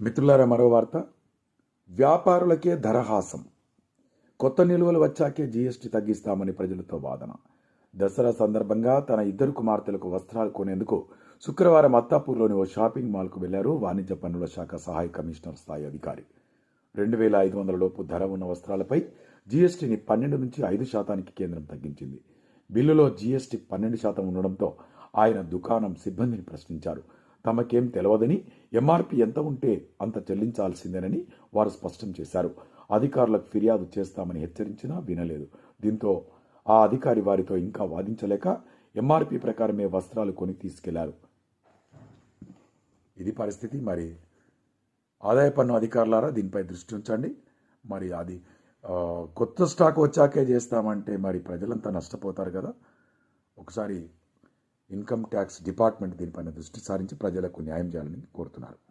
మిత్రులారా మరో వార్త. వ్యాపారులకే ధరహాసం. కొత్త నిలువలు వచ్చాకే జీఎస్టీ తగ్గిస్తామని ప్రజలతో వాదన. దసరా సందర్భంగా తన ఇద్దరు కుమార్తెలకు వస్త్రాలు కొనేందుకు శుక్రవారం అత్తాపూర్లోని ఓ షాపింగ్ మాల్కు వెళ్ళారు వాణిజ్య పన్నుల శాఖ సహాయ కమిషనర్ స్థాయి అధికారి. రెండు వేల ఐదు వందల లోపు ధర ఉన్న వస్త్రాలపై జీఎస్టీని పన్నెండు నుంచి ఐదు శాతానికి కేంద్రం తగ్గించింది. బిల్లులో జీఎస్టీ పన్నెండు శాతం ఉండడంతో ఆయన దుకాణం సిబ్బందిని ప్రశ్నించారు. తమకేం తెలియదని ఎంఆర్పి ఎంత ఉంటే అంత చెల్లించాల్సిందేనని వారు స్పష్టం చేశారు. అధికారులకు ఫిర్యాదు చేస్తామని హెచ్చరించినా వినలేదు. దీంతో ఆ అధికారి వారితో ఇంకా వాదించలేక ఎంఆర్పి ప్రకారమే వస్త్రాలు కొని తీసుకెళ్ళారు. ఇది పరిస్థితి. మరి ఆదాయ పన్ను అధికారులారా దీనిపై దృష్టి ఉంచండి. మరి అది కొత్త స్టాక్ వచ్చాకే చేస్తామంటే మరి ప్రజలంతా నష్టపోతారు కదా. ఒకసారి ఇన్కమ్ ట్యాక్స్ డిపార్ట్మెంట్ దీనిపైన దృష్టి సారించి ప్రజలకు న్యాయం చేయాలని కోరుతున్నారు.